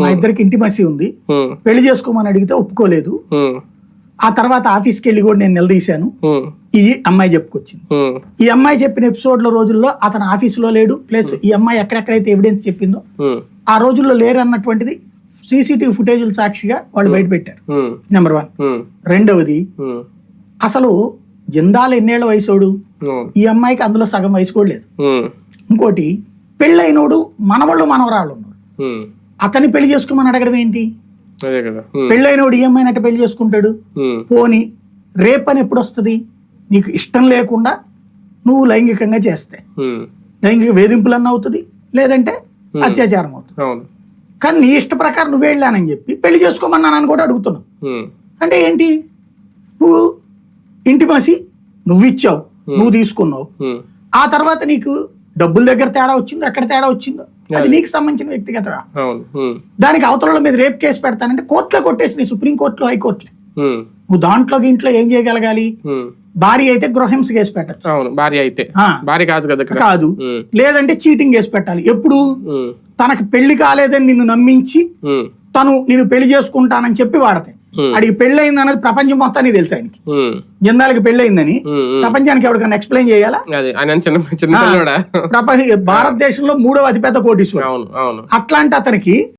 మా ఇద్దరికి ఇంటిమసీ ఉంది. పెళ్ళి చేసుకోమని అడిగితే ఒప్పుకోలేదు. ఆ తర్వాత ఆఫీస్కి వెళ్ళి కూడా నేను నిలదీశాను. ఈ అమ్మాయి చెప్పుకొచ్చింది. ఈ అమ్మాయి చెప్పిన ఎపిసోడ్ల రోజుల్లో అతను ఆఫీసులో లేడు. ప్లస్ ఈ అమ్మాయి ఎక్కడెక్కడైతే ఎవిడెన్స్ చెప్పిందో ఆ రోజుల్లో లేరు అన్నటువంటిది సీసీటీవీ ఫుటేజీల సాక్షిగా వాళ్ళు బయట పెట్టారు నెంబర్ వన్ రెండవది అసలు జిందాల్ ఎన్నేళ్ళ వయసోడు? ఈ అమ్మాయికి అందులో సగం వయసు కూడా లేదు. ఇంకోటి పెళ్ళైనోడు మనవాళ్ళు మనవరాళ్ళు ఉన్నాడు అతన్ని పెళ్ళి చేసుకోమని అడగడం ఏంటి? పెళ్ళైనోడు ఈ అమ్మాయిని అట్ట పెళ్ళి చేసుకుంటాడు. పోని రేప్ అని ఎప్పుడు వస్తుంది నీకు ఇష్టం లేకుండా నువ్వు లైంగికంగా చేస్తే. లైంగిక వేధింపులన్న అవుతుంది లేదంటే అత్యాచారం అవుతుంది. కానీ నీ ఇష్ట ప్రకారం నువ్వు వెళ్ళానని చెప్పి పెళ్ళి చేసుకోమన్నానని కూడా అడుగుతున్నావు. అంటే ఏంటి? నువ్వు ఇంటిమసి నువ్వు ఇచ్చావు నువ్వు తీసుకున్నావు. ఆ తర్వాత నీకు డబ్బుల దగ్గర తేడా వచ్చిందో? ఎక్కడ తేడా వచ్చిందో? అది నీకు సంబంధించిన వ్యక్తిగత దానికి అవతల మీద రేప్ కేసు పెడతానంటే కోర్టులో కొట్టేసి నీ సుప్రీంకోర్టులో హైకోర్టులో. నువ్వు దాంట్లో ఇంట్లో ఏం చేయగలగాలి? భార్య అయితే గృహహింస కేసు పెట్టచ్చు. అవును. భార్య అయితే. భార్య కాదు కదా కాదు. లేదంటే చీటింగ్ కేసు పెట్టాలి. ఎప్పుడు? తనకి పెళ్ళి కాలేదని నిన్ను నమ్మించి తను నేను పెళ్ళి చేసుకుంటానని చెప్పి వాడతాయి. అడిగి పెళ్ళయింది అన్నది ప్రపంచం మొత్తానికి తెలుసు ఆయనకి. ఉమ్, జందాలకి పెళ్ళయిందని. ప్రపంచానికి ఎవరికైనా ఎక్స్ప్లెయిన్ చేయాలా? ప్రపంచ భారతదేశంలో మూడవ అతిపెద్ద కోటీశ్వరుడు. అట్లాంటి అతనికి